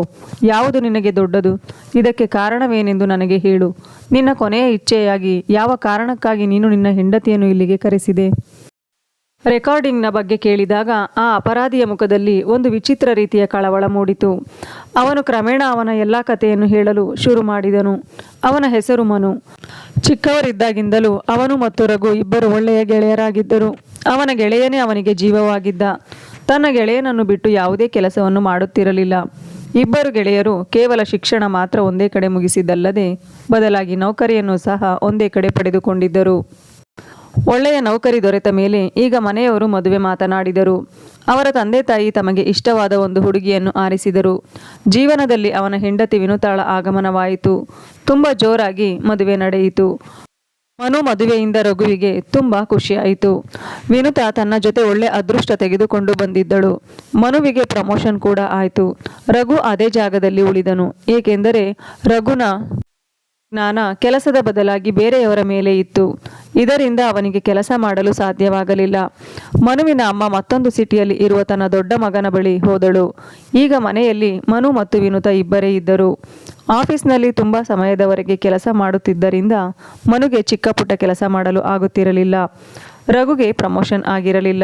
A: ಯಾವುದು ನಿನಗೆ ದೊಡ್ಡದು? ಇದಕ್ಕೆ ಕಾರಣವೇನೆಂದು ನನಗೆ ಹೇಳು. ನಿನ್ನ ಕೊನೆಯ ಇಚ್ಛೆಯಾಗಿ ಯಾವ ಕಾರಣಕ್ಕಾಗಿ ನೀನು ನಿನ್ನ ಹೆಂಡತಿಯನ್ನು ಇಲ್ಲಿಗೆ ಕರೆಸಿದೆ? ರೆಕಾರ್ಡಿಂಗ್ನ ಬಗ್ಗೆ ಕೇಳಿದಾಗ ಆ ಅಪರಾಧಿಯ ಮುಖದಲ್ಲಿ ಒಂದು ವಿಚಿತ್ರ ರೀತಿಯ ಕಳವಳ ಮೂಡಿತು. ಅವನು ಕ್ರಮೇಣ ಅವನ ಎಲ್ಲ ಕಥೆಯನ್ನು ಹೇಳಲು ಶುರು ಮಾಡಿದನು. ಅವನ ಹೆಸರು ಮನು. ಚಿಕ್ಕವರಿದ್ದಾಗಿಂದಲೂ ಅವನು ಮತ್ತು ರಘು ಇಬ್ಬರು ಒಳ್ಳೆಯ ಗೆಳೆಯರಾಗಿದ್ದರು. ಅವನ ಗೆಳೆಯನೇ ಅವನಿಗೆ ಜೀವವಾಗಿದ್ದ. ತನ್ನ ಗೆಳೆಯನನ್ನು ಬಿಟ್ಟು ಯಾವುದೇ ಕೆಲಸವನ್ನು ಮಾಡುತ್ತಿರಲಿಲ್ಲ. ಇಬ್ಬರು ಗೆಳೆಯರು ಕೇವಲ ಶಿಕ್ಷಣ ಮಾತ್ರ ಒಂದೇ ಕಡೆ ಮುಗಿಸಿದ್ದಲ್ಲದೆ, ಬದಲಾಗಿ ನೌಕರಿಯನ್ನು ಸಹ ಒಂದೇ ಕಡೆ ಪಡೆದುಕೊಂಡಿದ್ದರು. ಒಳ್ಳೆಯ ನೌಕರಿ ದೊರೆತ ಮೇಲೆ ಈಗ ಮನೆಯವರು ಮದುವೆ ಮಾತನಾಡಿದರು. ಅವರ ತಂದೆ ತಾಯಿ ತಮಗೆ ಇಷ್ಟವಾದ ಒಂದು ಹುಡುಗಿಯನ್ನು ಆರಿಸಿದರು. ಜೀವನದಲ್ಲಿ ಅವನ ಹೆಂಡತಿ ವಿನುತಾಳ ಆಗಮನವಾಯಿತು. ತುಂಬ ಜೋರಾಗಿ ಮದುವೆ ನಡೆಯಿತು. ಮನು ಮದುವೆಯಿಂದ ರಘುವಿಗೆ ತುಂಬ ಖುಷಿಯಾಯಿತು. ವಿನುತಾ ತನ್ನ ಜೊತೆ ಒಳ್ಳೆ ಅದೃಷ್ಟ ತೆಗೆದುಕೊಂಡು ಬಂದಿದ್ದಳು. ಮನುವಿಗೆ ಪ್ರಮೋಷನ್ ಕೂಡ ಆಯಿತು. ರಘು ಅದೇ ಜಾಗದಲ್ಲಿ ಉಳಿದನು. ಏಕೆಂದರೆ ರಘುನ ಜ್ಞಾನ ಕೆಲಸದ ಬದಲಾಗಿ ಬೇರೆಯವರ ಮೇಲೆ ಇತ್ತು. ಇದರಿಂದ ಅವನಿಗೆ ಕೆಲಸ ಮಾಡಲು ಸಾಧ್ಯವಾಗಲಿಲ್ಲ. ಮನುವಿನ ಅಮ್ಮ ಮತ್ತೊಂದು ಸಿಟಿಯಲ್ಲಿ ಇರುವ ತನ್ನ ದೊಡ್ಡ ಮಗನ ಬಳಿ ಹೋದಳು. ಈಗ ಮನೆಯಲ್ಲಿ ಮನು ಮತ್ತು ವಿನುತ ಇಬ್ಬರೇ ಇದ್ದರು. ಆಫೀಸ್ನಲ್ಲಿ ತುಂಬ ಸಮಯದವರೆಗೆ ಕೆಲಸ ಮಾಡುತ್ತಿದ್ದರಿಂದ ಮನುಗೆ ಚಿಕ್ಕ ಪುಟ್ಟ ಕೆಲಸ ಮಾಡಲು ಆಗುತ್ತಿರಲಿಲ್ಲ. ರಘುಗೆ ಪ್ರಮೋಷನ್ ಆಗಿರಲಿಲ್ಲ.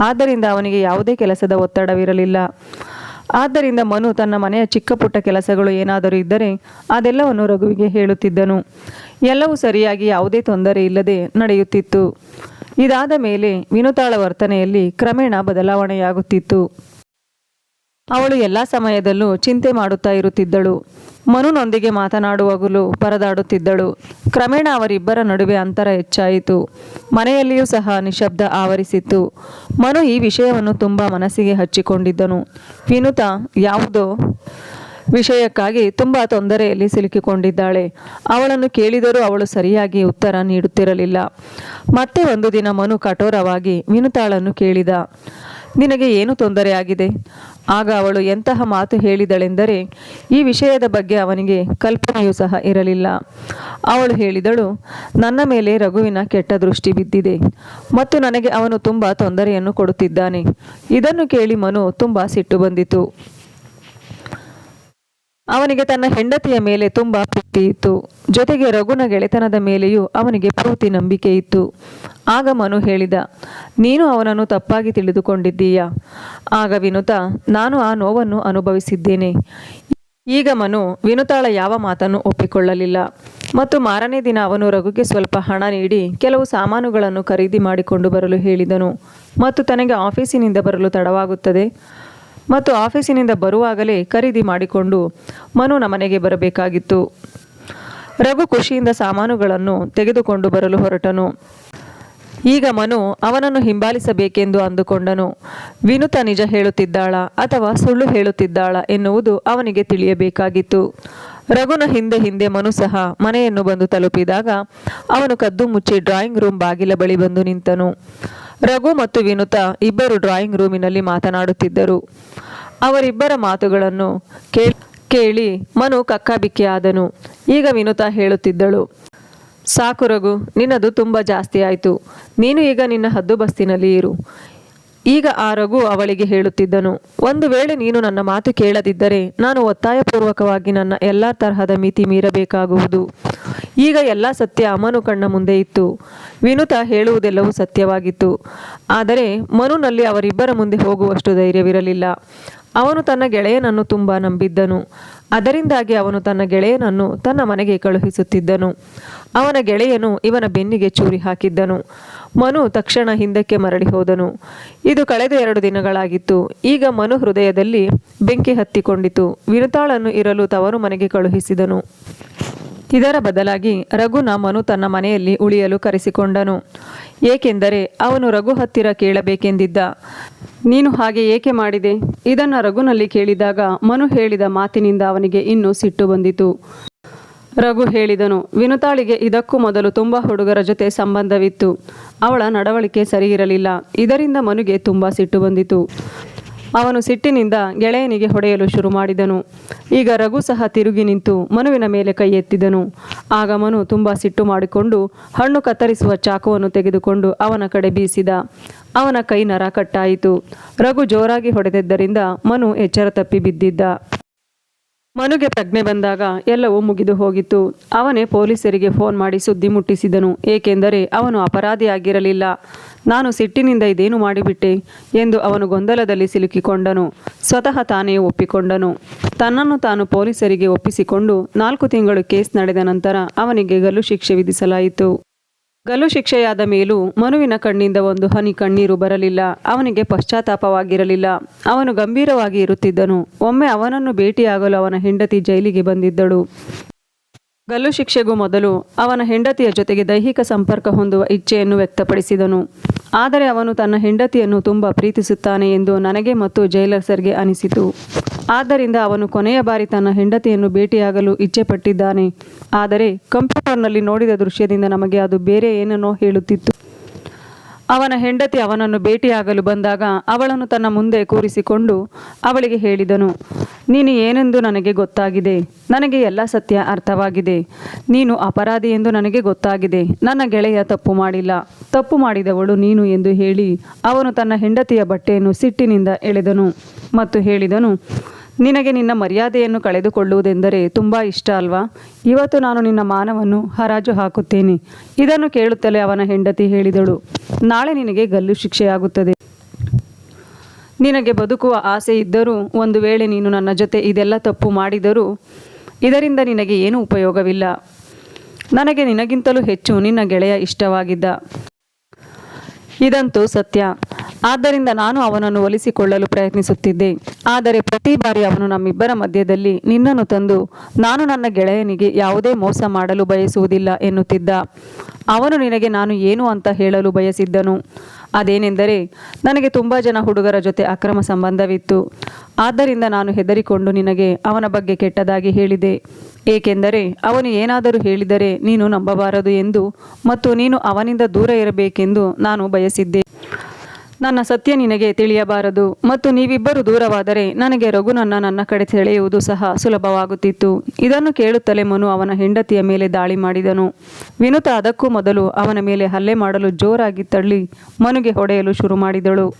A: ಆದ್ದರಿಂದ ಅವನಿಗೆ ಯಾವುದೇ ಕೆಲಸದ ಒತ್ತಡವಿರಲಿಲ್ಲ. ಆದ್ದರಿಂದ ಮನು ತನ್ನ ಮನೆಯ ಚಿಕ್ಕ ಪುಟ್ಟ ಕೆಲಸಗಳು ಏನಾದರೂ ಇದ್ದರೆ ಅದೆಲ್ಲವನ್ನು ರಘುವಿಗೆ ಹೇಳುತ್ತಿದ್ದನು. ಎಲ್ಲವೂ ಸರಿಯಾಗಿ ಯಾವುದೇ ತೊಂದರೆ ಇಲ್ಲದೆ ನಡೆಯುತ್ತಿತ್ತು. ಇದಾದ ಮೇಲೆ ವಿನುತಾಳ ವರ್ತನೆಯಲ್ಲಿ ಕ್ರಮೇಣ ಬದಲಾವಣೆಯಾಗುತ್ತಿತ್ತು. ಅವಳು ಎಲ್ಲ ಸಮಯದಲ್ಲೂ ಚಿಂತೆ ಮಾಡುತ್ತಾ ಇರುತ್ತಿದ್ದಳು. ಮನುನೊಂದಿಗೆ ಮಾತನಾಡುವಾಗಲೂ ಪರದಾಡುತ್ತಿದ್ದಳು. ಕ್ರಮೇಣ ಅವರಿಬ್ಬರ ನಡುವೆ ಅಂತರ ಹೆಚ್ಚಾಯಿತು. ಮನೆಯಲ್ಲಿಯೂ ಸಹ ನಿಶಬ್ದ ಆವರಿಸಿತ್ತು. ಮನು ಈ ವಿಷಯವನ್ನು ತುಂಬ ಮನಸ್ಸಿಗೆ ಹಚ್ಚಿಕೊಂಡಿದ್ದನು. ವಿನುತ, ಯಾವುದೋ ವಿಷಯಕ್ಕಾಗಿ ತುಂಬ ತೊಂದರೆಯಲ್ಲಿ ಸಿಲುಕಿಕೊಂಡಿದ್ದಾಳೆ. ಅವಳನ್ನು ಕೇಳಿದರೂ ಅವಳು ಸರಿಯಾಗಿ ಉತ್ತರ ನೀಡುತ್ತಿರಲಿಲ್ಲ. ಮತ್ತೆ ಒಂದು ದಿನ ಮನು ಕಠೋರವಾಗಿ ವಿನುತಾಳನ್ನು ಕೇಳಿದ. ನಿನಗೆ ಏನು ತೊಂದರೆಯಾಗಿದೆ ಆಗ ಅವಳು ಎಂತಹ ಮಾತು ಹೇಳಿದಳೆಂದರೆ, ಈ ವಿಷಯದ ಬಗ್ಗೆ ಅವನಿಗೆ ಕಲ್ಪನೆಯೂ ಸಹ ಇರಲಿಲ್ಲ. ಅವಳು ಹೇಳಿದಳು, ನನ್ನ ಮೇಲೆ ರಘುವಿನ ಕೆಟ್ಟ ದೃಷ್ಟಿ ಬಿದ್ದಿದೆ, ಮತ್ತು ನನಗೆ ಅವನು ತುಂಬ ತೊಂದರೆಯನ್ನು ಕೊಡುತ್ತಿದ್ದಾನೆ. ಇದನ್ನು ಕೇಳಿ ಮನು ತುಂಬ ಸಿಟ್ಟು ಬಂದಿತು. ಅವನಿಗೆ ತನ್ನ ಹೆಂಡತಿಯ ಮೇಲೆ ತುಂಬ ಪ್ರೀತಿ ಇತ್ತು. ಜೊತೆಗೆ ರಘುನ ಗೆಳೆತನದ ಮೇಲೆಯೂ ಅವನಿಗೆ ಪೂರ್ತಿ ನಂಬಿಕೆ ಇತ್ತು. ಆಗ ಮನು ಹೇಳಿದ, ನೀನು ಅವನನ್ನು ತಪ್ಪಾಗಿ ತಿಳಿದುಕೊಂಡಿದ್ದೀಯಾ? ಆಗ ವಿನುತ, ನಾನು ಆ ನೋವನ್ನು ಅನುಭವಿಸಿದ್ದೇನೆ. ಈಗ ಮನು, ವಿನುತಾಳ ಯಾವ ಮಾತನ್ನು ಒಪ್ಪಿಕೊಳ್ಳಲಿಲ್ಲ. ಮತ್ತು ಮಾರನೇ ದಿನ ಅವನು ರಘುಗೆ ಸ್ವಲ್ಪ ಹಣ ನೀಡಿ ಕೆಲವು ಸಾಮಾನುಗಳನ್ನು ಖರೀದಿ ಮಾಡಿಕೊಂಡು ಬರಲು ಹೇಳಿದನು. ಮತ್ತು ತನಗೆ ಆಫೀಸಿನಿಂದ ಬರಲು ತಡವಾಗುತ್ತದೆ. ಮತ್ತು ಆಫೀಸಿನಿಂದ ಬರುವಾಗಲೇ ಖರೀದಿ ಮಾಡಿಕೊಂಡು ಮನು ನಮನೆಗೆ ಬರಬೇಕಾಗಿತ್ತು. ರಘು ಖುಷಿಯಿಂದ ಸಾಮಾನುಗಳನ್ನು ತೆಗೆದುಕೊಂಡು ಬರಲು ಹೊರಟನು. ಈಗ ಮನು ಅವನನ್ನು ಹಿಂಬಾಲಿಸಬೇಕೆಂದು ಅಂದುಕೊಂಡನು. ವಿನುತ ನಿಜ ಹೇಳುತ್ತಿದ್ದಾಳ ಅಥವಾ ಸುಳ್ಳು ಹೇಳುತ್ತಿದ್ದಾಳ ಎನ್ನುವುದು ಅವನಿಗೆ ತಿಳಿಯಬೇಕಾಗಿತ್ತು. ರಘುನ ಹಿಂದೆ ಹಿಂದೆ ಮನು ಸಹ ಮನೆಯನ್ನು ಬಂದು ತಲುಪಿದಾಗ ಅವನು ಕದ್ದು ಮುಚ್ಚಿ ಡ್ರಾಯಿಂಗ್ ರೂಮ್ ಬಾಗಿಲ ಬಳಿ ಬಂದು ನಿಂತನು. ರಘು ಮತ್ತು ವಿನುತ ಇಬ್ಬರು ಡ್ರಾಯಿಂಗ್ ರೂಮಿನಲ್ಲಿ ಮಾತನಾಡುತ್ತಿದ್ದರು. ಅವರಿಬ್ಬರ ಮಾತುಗಳನ್ನು ಕೇಳಿ ಮನು ಕಕ್ಕಾಬಿಕ್ಕಿಯಾದನು. ಈಗ ವಿನುತ ಹೇಳುತ್ತಿದ್ದಳು, ಸಾಕು ರಘು, ನಿನ್ನದು ತುಂಬ ಜಾಸ್ತಿ ಆಯಿತು. ನೀನು ಈಗ ನಿನ್ನ ಹದ್ದುಬಸ್ತಿನಲ್ಲಿ ಇರು. ಈಗ ಆ ರಘು ಅವಳಿಗೆ ಹೇಳುತ್ತಿದ್ದನು, ಒಂದು ವೇಳೆ ನೀನು ನನ್ನ ಮಾತು ಕೇಳದಿದ್ದರೆ ನಾನು ಒತ್ತಾಯಪೂರ್ವಕವಾಗಿ ನನ್ನ ಎಲ್ಲ ತರಹದ ಮಿತಿ ಮೀರಬೇಕಾಗುವುದು. ಈಗ ಎಲ್ಲ ಸತ್ಯ ಅಮನು ಕಣ್ಣ ಮುಂದೆ ಇತ್ತು. ವಿನುತ ಹೇಳುವುದೆಲ್ಲವೂ ಸತ್ಯವಾಗಿತ್ತು. ಆದರೆ ಮನುನಲ್ಲಿ ಅವರಿಬ್ಬರ ಮುಂದೆ ಹೋಗುವಷ್ಟು ಧೈರ್ಯವಿರಲಿಲ್ಲ. ಅವನು ತನ್ನ ಗೆಳೆಯನನ್ನು ತುಂಬ ನಂಬಿದ್ದನು.
B: ಅದರಿಂದಾಗಿ ಅವನು ತನ್ನ ಗೆಳೆಯನನ್ನು ತನ್ನ ಮನೆಗೆ ಕಳುಹಿಸುತ್ತಿದ್ದನು. ಅವನ ಗೆಳೆಯನು ಇವನ ಬೆನ್ನಿಗೆ ಚೂರಿ ಹಾಕಿದ್ದನು. ಮನು ತಕ್ಷಣ ಹಿಂದಕ್ಕೆ ಮರಳಿ ಹೋದನು. ಇದು ಕಳೆದ ಎರಡು ದಿನಗಳಾಗಿತ್ತು. ಈಗ ಮನು ಹೃದಯದಲ್ಲಿ ಬೆಂಕಿ ಹತ್ತಿಕೊಂಡಿತು. ವಿನುತಾಳನ್ನು ಇರಲು ತವರು ಮನೆಗೆ ಕಳುಹಿಸಿದನು. ಇದರ ಬದಲಾಗಿ ರಘುನ ಮನು ತನ್ನ ಮನೆಯಲ್ಲಿ ಉಳಿಯಲು ಕರೆಸಿಕೊಂಡನು. ಏಕೆಂದರೆ ಅವನು ರಘು ಹತ್ತಿರ ಕೇಳಬೇಕೆಂದಿದ್ದ.
A: ನೀನು ಹಾಗೆ ಏಕೆ ಮಾಡಿದೆ? ಇದನ್ನು ರಘುನಲ್ಲಿ ಕೇಳಿದಾಗ ಮನು ಹೇಳಿದ ಮಾತಿನಿಂದ ಅವನಿಗೆ ಇನ್ನೂ ಸಿಟ್ಟು ಬಂದಿತು. ರಘು ಹೇಳಿದನು, ವಿನುತಾಳಿಗೆ ಇದಕ್ಕೂ ಮೊದಲು ತುಂಬ ಹುಡುಗರ ಜೊತೆ ಸಂಬಂಧವಿತ್ತು. ಅವಳ ನಡವಳಿಕೆ ಸರಿಯಿರಲಿಲ್ಲ. ಇದರಿಂದ ಮನುಗೆ ತುಂಬ ಸಿಟ್ಟು ಬಂದಿತು. ಅವನು ಸಿಟ್ಟಿನಿಂದ ಗೆಳೆಯನಿಗೆ ಹೊಡೆಯಲು ಶುರು ಮಾಡಿದನು. ಈಗ ರಘು ಸಹ ತಿರುಗಿ ನಿಂತು ಮನುವಿನ ಮೇಲೆ ಕೈ ಎತ್ತಿದನು. ಆಗ ಮನು ತುಂಬ ಸಿಟ್ಟು ಮಾಡಿಕೊಂಡು ಹಣ್ಣು ಕತ್ತರಿಸುವ ಚಾಕುವನ್ನು ತೆಗೆದುಕೊಂಡು ಅವನ ಕಡೆ ಬೀಸಿದ. ಅವನ ಕೈ ನರ ಕಟ್ಟಾಯಿತು. ರಘು ಜೋರಾಗಿ ಹೊಡೆದಿದ್ದರಿಂದ ಮನು ಎಚ್ಚರ ತಪ್ಪಿ ಬಿದ್ದಿದ್ದ. ಮನುಗೆ ಪ್ರಜ್ಞೆ ಬಂದಾಗ ಎಲ್ಲವೂ ಮುಗಿದು ಹೋಗಿತ್ತು. ಅವನೇ ಪೊಲೀಸರಿಗೆ ಫೋನ್ ಮಾಡಿ ಸುದ್ದಿ ಮುಟ್ಟಿಸಿದನು. ಏಕೆಂದರೆ ಅವನು ಅಪರಾಧಿಯಾಗಿರಲಿಲ್ಲ. ನಾನು ಸಿಟ್ಟಿನಿಂದ ಇದೇನು ಮಾಡಿಬಿಟ್ಟೆ ಎಂದು ಅವನು ಗೊಂದಲದಲ್ಲಿ ಸಿಲುಕಿಕೊಂಡನು. ಸ್ವತಃ ತಾನೇ ಒಪ್ಪಿಕೊಂಡನು. ತನ್ನನ್ನು ತಾನು ಪೊಲೀಸರಿಗೆ ಒಪ್ಪಿಸಿಕೊಂಡು ನಾಲ್ಕು ತಿಂಗಳು ಕೇಸ್ ನಡೆದ ನಂತರ ಅವನಿಗೆ ಗಲ್ಲು ಶಿಕ್ಷೆ ವಿಧಿಸಲಾಯಿತು. ಗಲ್ಲು ಶಿಕ್ಷೆಯಾದ ಮೇಲೂ ಮನುವಿನ ಕಣ್ಣಿಂದ ಒಂದು ಹನಿ ಕಣ್ಣೀರು ಬರಲಿಲ್ಲ. ಅವನಿಗೆ ಪಶ್ಚಾತ್ತಾಪವಾಗಿರಲಿಲ್ಲ. ಅವನು ಗಂಭೀರವಾಗಿ ಇರುತ್ತಿದ್ದನು. ಒಮ್ಮೆ ಅವನನ್ನು ಭೇಟಿಯಾಗಲು ಅವನ ಹೆಂಡತಿ ಜೈಲಿಗೆ ಬಂದಿದ್ದಳು. ಗಲ್ಲು ಶಿಕ್ಷೆಗೂ ಮೊದಲು ಅವನ ಹೆಂಡತಿಯ ಜೊತೆಗೆ ದೈಹಿಕ ಸಂಪರ್ಕ ಹೊಂದುವ ಇಚ್ಛೆಯನ್ನು ವ್ಯಕ್ತಪಡಿಸಿದನು. ಆದರೆ ಅವನು ತನ್ನ ಹೆಂಡತಿಯನ್ನು ತುಂಬ ಪ್ರೀತಿಸುತ್ತಾನೆ ಎಂದು ನನಗೆ ಮತ್ತು ಜೈಲರ್ ಸರ್ಗೆ ಅನಿಸಿತು. ಆದ್ದರಿಂದ ಅವನು ಕೊನೆಯ ಬಾರಿ ತನ್ನ ಹೆಂಡತಿಯನ್ನು ಭೇಟಿಯಾಗಲು ಇಚ್ಛೆಪಟ್ಟಿದ್ದಾನೆ. ಆದರೆ ಕಂಪ್ಯೂಟರ್ನಲ್ಲಿ ನೋಡಿದ ದೃಶ್ಯದಿಂದ ನಮಗೆ ಅದು ಬೇರೆ ಏನನ್ನೋ ಹೇಳುತ್ತಿತ್ತು. ಅವನ ಹೆಂಡತಿ ಅವನನ್ನು ಭೇಟಿಯಾಗಲು ಬಂದಾಗ ಅವಳನ್ನು ತನ್ನ ಮುಂದೆ ಕೂರಿಸಿಕೊಂಡು ಅವಳಿಗೆ ಹೇಳಿದನು, ನೀನು ಏನೆಂದು ನನಗೆ ಗೊತ್ತಾಗಿದೆ? ನನಗೆ ಎಲ್ಲ ಸತ್ಯ ಅರ್ಥವಾಗಿದೆ. ನೀನು ಅಪರಾಧಿ ಎಂದು ನನಗೆ ಗೊತ್ತಾಗಿದೆ. ನನ್ನ ಗೆಳೆಯ ತಪ್ಪು ಮಾಡಿಲ್ಲ. ತಪ್ಪು ಮಾಡಿದವಳು ನೀನು ಎಂದು ಹೇಳಿ ಅವನು ತನ್ನ ಹೆಂಡತಿಯ ಬಟ್ಟೆಯನ್ನು ಸಿಟ್ಟಿನಿಂದ ಎಳೆದನು ಮತ್ತು ಹೇಳಿದನು ನಿನಗೆ ನಿನ್ನ ಮರ್ಯಾದೆಯನ್ನು ಕಳೆದುಕೊಳ್ಳುವುದೆಂದರೆ ತುಂಬ ಇಷ್ಟ ಅಲ್ವಾ? ಇವತ್ತು ನಾನು ನಿನ್ನ ಮಾನವನ್ನು ಹರಾಜು ಹಾಕುತ್ತೇನೆ. ಇದನ್ನು ಕೇಳುತ್ತಲೇ ಅವನ ಹೆಂಡತಿ ಹೇಳಿದಳು. ನಾಳೆ ನಿನಗೆ ಗಲ್ಲು ಶಿಕ್ಷೆಯಾಗುತ್ತದೆ. ನಿನಗೆ ಬದುಕುವ ಆಸೆ ಇದ್ದರೂ ಒಂದು ವೇಳೆ ನೀನು ನನ್ನ ಜೊತೆ ಇದೆಲ್ಲ ತಪ್ಪು ಮಾಡಿದರೂ ಇದರಿಂದ ನಿನಗೆ ಏನೂ ಉಪಯೋಗವಿಲ್ಲ. ನನಗೆ ನಿನಗಿಂತಲೂ ಹೆಚ್ಚು ನಿನ್ನ ಗೆಳೆಯ ಇಷ್ಟವಾಗಿದ್ದ. ಇದಂತೂ ಸತ್ಯ. ಆದ್ದರಿಂದ ನಾನು ಅವನನ್ನು ಒಲಿಸಿಕೊಳ್ಳಲು ಪ್ರಯತ್ನಿಸುತ್ತಿದ್ದೆ. ಆದರೆ ಪ್ರತಿ ಬಾರಿ ಅವನು ನಮ್ಮಿಬ್ಬರ ಮಧ್ಯದಲ್ಲಿ ನಿನ್ನನ್ನು ತಂದು ನಾನು ನನ್ನ ಗೆಳೆಯನಿಗೆ ಯಾವುದೇ ಮೋಸ ಮಾಡಲು ಬಯಸುವುದಿಲ್ಲ ಎನ್ನುತ್ತಿದ್ದ. ಅವನು ನಿನಗೆ ನಾನು ಏನು ಅಂತ ಹೇಳಲು ಬಯಸಿದ್ದನು. ಅದೇನೆಂದರೆ ನನಗೆ ತುಂಬ ಜನ ಹುಡುಗರ ಜೊತೆ ಅಕ್ರಮ ಸಂಬಂಧವಿತ್ತು. ಆದ್ದರಿಂದ ನಾನು ಹೆದರಿಕೊಂಡು ನಿನಗೆ ಅವನ ಬಗ್ಗೆ ಕೆಟ್ಟದಾಗಿ ಹೇಳಿದೆ. ಏಕೆಂದರೆ ಅವನು ಏನಾದರೂ ಹೇಳಿದರೆ ನೀನು ನಂಬಬಾರದು ಎಂದು ಮತ್ತು ನೀನು ಅವನಿಂದ ದೂರ ಇರಬೇಕೆಂದು ನಾನು ಬಯಸಿದ್ದೆ. ನನ್ನ ಸತ್ಯ ನಿನಗೆ ತಿಳಿಯಬಾರದು ಮತ್ತು ನೀವಿಬ್ಬರು ದೂರವಾದರೆ ನನಗೆ ರಘುನನ್ನ ನನ್ನ ಕಡೆ ಸೆಳೆಯುವುದು ಸಹ ಸುಲಭವಾಗುತ್ತಿತ್ತು. ಇದನ್ನು ಕೇಳುತ್ತಲೇ ಮನು ಅವನ ಹೆಂಡತಿಯ ಮೇಲೆ ದಾಳಿ ಮಾಡಿದನು. ವಿನುತ ಅದಕ್ಕೂ ಮೊದಲು ಅವನ ಮೇಲೆ ಹಲ್ಲೆ ಮಾಡಲು ಜೋರಾಗಿ ತಳ್ಳಿ ಮನುಗೆ ಹೊಡೆಯಲು ಶುರು ಮಾಡಿದಳು.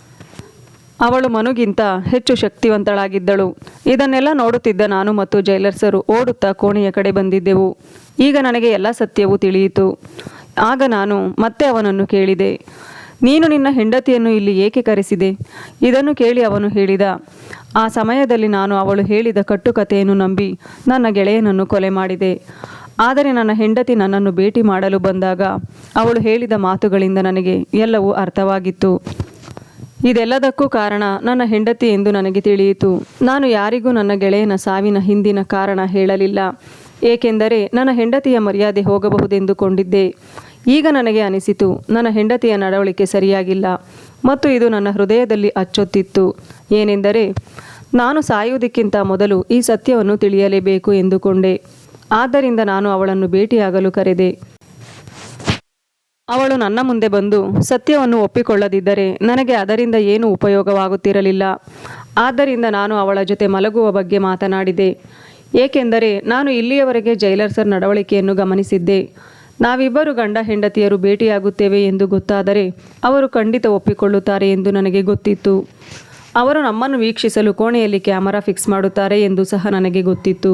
A: ಅವಳು ಮನುಗಿಂತ ಹೆಚ್ಚು ಶಕ್ತಿವಂತಳಾಗಿದ್ದಳು. ಇದನ್ನೆಲ್ಲ ನೋಡುತ್ತಿದ್ದ ನಾನು ಮತ್ತು ಜೈಲರ್ಸರು ಓಡುತ್ತಾ ಕೋಣೆಯ ಕಡೆ ಬಂದಿದ್ದೆವು. ಈಗ ನನಗೆ ಎಲ್ಲ ಸತ್ಯವೂ ತಿಳಿಯಿತು. ಆಗ ನಾನು ಮತ್ತೆ ಅವನನ್ನು ಕೇಳಿದೆ. ನೀನು ನಿನ್ನ ಹೆಂಡತಿಯನ್ನು ಇಲ್ಲಿ ಏಕೆ ಕರೆಸಿದೆ? ಇದನ್ನು ಕೇಳಿ ಅವನು ಹೇಳಿದ, ಆ ಸಮಯದಲ್ಲಿ ನಾನು ಅವಳು ಹೇಳಿದ ಕಟ್ಟುಕತೆಯನ್ನು ನಂಬಿ ನನ್ನ ಗೆಳೆಯನನ್ನು ಕೊಲೆ ಮಾಡಿದೆ. ಆದರೆ ನನ್ನ ಹೆಂಡತಿ ನನ್ನನ್ನು ಭೇಟಿ ಮಾಡಲು ಬಂದಾಗ ಅವಳು ಹೇಳಿದ ಮಾತುಗಳಿಂದ ನನಗೆ ಎಲ್ಲವೂ ಅರ್ಥವಾಗಿತ್ತು. ಇದೆಲ್ಲದಕ್ಕೂ ಕಾರಣ ನನ್ನ ಹೆಂಡತಿ ಎಂದು ನನಗೆ ತಿಳಿಯಿತು. ನಾನು ಯಾರಿಗೂ ನನ್ನ ಗೆಳೆಯನ ಸಾವಿನ ಹಿಂದಿನ ಕಾರಣ ಹೇಳಲಿಲ್ಲ. ಏಕೆಂದರೆ ನನ್ನ ಹೆಂಡತಿಯ ಮರ್ಯಾದೆ ಹೋಗಬಹುದೆಂದುಕೊಂಡಿದ್ದೆ. ಈಗ ನನಗೆ ಅನಿಸಿತು, ನನ್ನ ಹೆಂಡತಿಯ ನಡವಳಿಕೆ ಸರಿಯಾಗಿಲ್ಲ ಮತ್ತು ಇದು ನನ್ನ ಹೃದಯದಲ್ಲಿ ಅಚ್ಚೊತ್ತಿತ್ತು. ಏನೆಂದರೆ, ನಾನು ಸಾಯುವುದಕ್ಕಿಂತ ಮೊದಲು ಈ ಸತ್ಯವನ್ನು ತಿಳಿಯಲೇಬೇಕು ಎಂದುಕೊಂಡೆ. ಆದ್ದರಿಂದ ನಾನು ಅವಳನ್ನು ಭೇಟಿಯಾಗಲು ಕರೆದೆ. ಅವಳು ನನ್ನ ಮುಂದೆ ಬಂದು, ಸತ್ಯವನ್ನು ಒಪ್ಪಿಕೊಳ್ಳದಿದ್ದರೆ ನನಗೆ ಅದರಿಂದ ಏನೂ ಉಪಯೋಗವಾಗುತ್ತಿರಲಿಲ್ಲ. ಆದ್ದರಿಂದ ನಾನು ಅವಳ ಜೊತೆ ಮಲಗುವ ಬಗ್ಗೆ ಮಾತನಾಡಿದೆ. ಏಕೆಂದರೆ, ನಾನು ಇಲ್ಲಿಯವರೆಗೆ ಜೈಲರ್ ಸರ್ ನಡವಳಿಕೆಯನ್ನು ಗಮನಿಸಿದ್ದೆ. ನಾವಿಬ್ಬರು ಗಂಡ ಹೆಂಡತಿಯರು ಭೇಟಿಯಾಗುತ್ತೇವೆ ಎಂದು ಗೊತ್ತಾದರೆ ಅವರು ಖಂಡಿತ ಒಪ್ಪಿಕೊಳ್ಳುತ್ತಾರೆ ಎಂದು ನನಗೆ ಗೊತ್ತಿತ್ತು. ಅವರು ನಮ್ಮನ್ನು ವೀಕ್ಷಿಸಲು ಕೋಣೆಯಲ್ಲಿ ಕ್ಯಾಮರಾ ಫಿಕ್ಸ್ ಮಾಡುತ್ತಾರೆ ಎಂದು ಸಹ ನನಗೆ ಗೊತ್ತಿತ್ತು.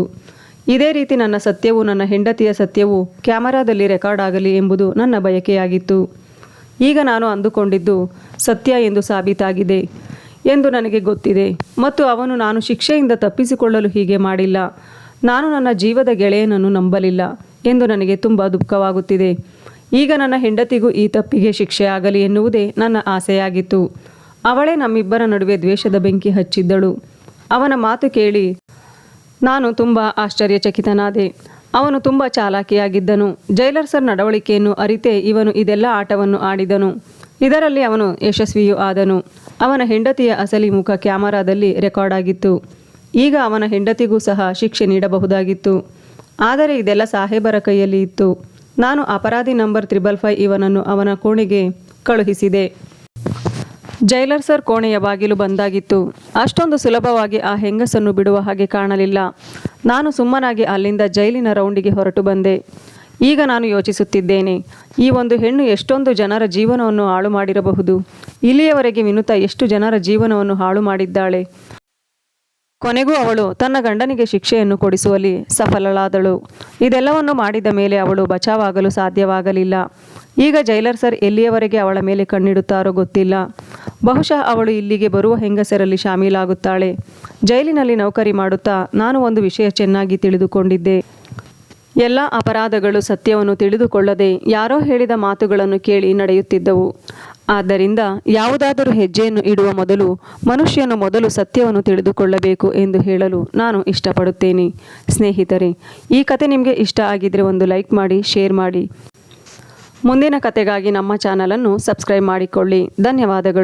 A: ಇದೇ ರೀತಿ ನನ್ನ ಸತ್ಯವು ನನ್ನ ಹೆಂಡತಿಯ ಸತ್ಯವು ಕ್ಯಾಮರಾದಲ್ಲಿ ರೆಕಾರ್ಡ್ ಆಗಲಿ ಎಂಬುದು ನನ್ನ ಬಯಕೆಯಾಗಿತ್ತು. ಈಗ ನಾನು ಅಂದುಕೊಂಡಿದ್ದು ಸತ್ಯ ಎಂದು ಸಾಬೀತಾಗಿದೆ ಎಂದು ನನಗೆ ಗೊತ್ತಿದೆ ಮತ್ತು ಅವನು ನಾನು ಶಿಕ್ಷೆಯಿಂದ ತಪ್ಪಿಸಿಕೊಳ್ಳಲು ಹೀಗೆ ಮಾಡಿಲ್ಲ. ನಾನು ನನ್ನ ಜೀವದ ಗೆಳೆಯನನ್ನು ನಂಬಲಿಲ್ಲ ಎಂದು ನನಗೆ ತುಂಬ ದುಃಖವಾಗುತ್ತಿದೆ. ಈಗ ನನ್ನ ಹೆಂಡತಿಗೂ ಈ ತಪ್ಪಿಗೆ ಶಿಕ್ಷೆ ಆಗಲಿ ಎನ್ನುವುದೇ ನನ್ನ ಆಸೆಯಾಗಿತ್ತು. ಅವಳೇ ನಮ್ಮಿಬ್ಬರ ನಡುವೆ ದ್ವೇಷದ ಬೆಂಕಿ ಹಚ್ಚಿದ್ದಳು. ಅವನ ಮಾತು ಕೇಳಿ ನಾನು ತುಂಬ ಆಶ್ಚರ್ಯಚಕಿತನಾದೆ. ಅವನು ತುಂಬ ಚಾಲಾಕಿಯಾಗಿದ್ದನು. ಜೈಲರ್ ಸರ್ ನಡವಳಿಕೆಯನ್ನು ಅರಿತೇ ಇವನು ಇದೆಲ್ಲ ಆಟವನ್ನು ಆಡಿದನು. ಇದರಲ್ಲಿ ಅವನು ಯಶಸ್ವಿಯೂ ಆದನು. ಅವನ ಹೆಂಡತಿಯ ಅಸಲಿ ಮುಖ ಕ್ಯಾಮರಾದಲ್ಲಿ ರೆಕಾರ್ಡ್ ಆಗಿತ್ತು. ಈಗ ಅವನ ಹೆಂಡತಿಗೂ ಸಹ ಶಿಕ್ಷೆ ನೀಡಬಹುದಾಗಿತ್ತು. ಆದರೆ ಇದೆಲ್ಲ ಸಾಹೇಬರ ಕೈಯಲ್ಲಿ ಇತ್ತು. ನಾನು ಅಪರಾಧಿ ನಂಬರ್ ತ್ರಿಬಲ್ ಫೈವ್ ಇವನನ್ನು ಅವನ ಕೋಣೆಗೆ ಕಳುಹಿಸಿದೆ. ಜೈಲರ್ ಸರ್ ಕೋಣೆಯ ಬಾಗಿಲು ಬಂದಾಗಿತ್ತು. ಅಷ್ಟೊಂದು ಸುಲಭವಾಗಿ ಆ ಹೆಂಗಸನ್ನು ಬಿಡುವ ಹಾಗೆ ಕಾಣಲಿಲ್ಲ. ನಾನು ಸುಮ್ಮನಾಗಿ ಅಲ್ಲಿಂದ ಜೈಲಿನ ರೌಂಡಿಗೆ ಹೊರಟು ಬಂದೆ. ಈಗ ನಾನು ಯೋಚಿಸುತ್ತಿದ್ದೇನೆ, ಈ ಒಂದು ಹೆಣ್ಣು ಎಷ್ಟೊಂದು ಜನರ ಜೀವನವನ್ನು ಹಾಳು ಮಾಡಿರಬಹುದು. ಇಲ್ಲಿಯವರೆಗೆ ವಿನುತಾ ಎಷ್ಟು ಜನರ ಜೀವನವನ್ನು ಹಾಳು ಮಾಡಿದ್ದಾಳೆ. ಕೊನೆಗೂ ಅವಳು ತನ್ನ ಗಂಡನಿಗೆ ಶಿಕ್ಷೆಯನ್ನು ಕೊಡಿಸುವಲ್ಲಿ ಸಫಲಳಾದಳು. ಇದೆಲ್ಲವನ್ನು ಮಾಡಿದ ಮೇಲೆ ಅವಳು ಬಚಾವಾಗಲು ಸಾಧ್ಯವಾಗಲಿಲ್ಲ. ಈಗ ಜೈಲರ್ ಸರ್ ಎಲ್ಲಿಯವರೆಗೆ ಅವಳ ಮೇಲೆ ಕಣ್ಣಿಡುತ್ತಾರೋ ಗೊತ್ತಿಲ್ಲ. ಬಹುಶಃ ಅವಳು ಇಲ್ಲಿಗೆ ಬರುವ ಹೆಂಗಸರಲ್ಲಿ ಶಾಮೀಲಾಗುತ್ತಾಳೆ. ಜೈಲಿನಲ್ಲಿ ನೌಕರಿ ಮಾಡುತ್ತಾ ನಾನು ಒಂದು ವಿಷಯ ಚೆನ್ನಾಗಿ ತಿಳಿದುಕೊಂಡಿದ್ದೆ. ಎಲ್ಲ ಅಪರಾಧಗಳು ಸತ್ಯವನ್ನು ತಿಳಿದುಕೊಳ್ಳದೆ ಯಾರೋ ಹೇಳಿದ ಮಾತುಗಳನ್ನು ಕೇಳಿ ನಡೆಯುತ್ತಿದ್ದವು. ಆದ್ದರಿಂದ ಯಾವುದಾದರೂ ಹೆಜ್ಜೆಯನ್ನು ಇಡುವ ಮೊದಲು ಮನುಷ್ಯನು ಮೊದಲು ಸತ್ಯವನ್ನು ತಿಳಿದುಕೊಳ್ಳಬೇಕು ಎಂದು ಹೇಳಲು ನಾನು ಇಷ್ಟಪಡುತ್ತೇನೆ. ಸ್ನೇಹಿತರೆ, ಈ ಕತೆ ನಿಮಗೆ ಇಷ್ಟ ಆಗಿದ್ದರೆ ಒಂದು ಲೈಕ್ ಮಾಡಿ, ಶೇರ್ ಮಾಡಿ. ಮುಂದಿನ ಕತೆಗಾಗಿ ನಮ್ಮ ಚಾನಲನ್ನು ಸಬ್ಸ್ಕ್ರೈಬ್ ಮಾಡಿಕೊಳ್ಳಿ. ಧನ್ಯವಾದಗಳು.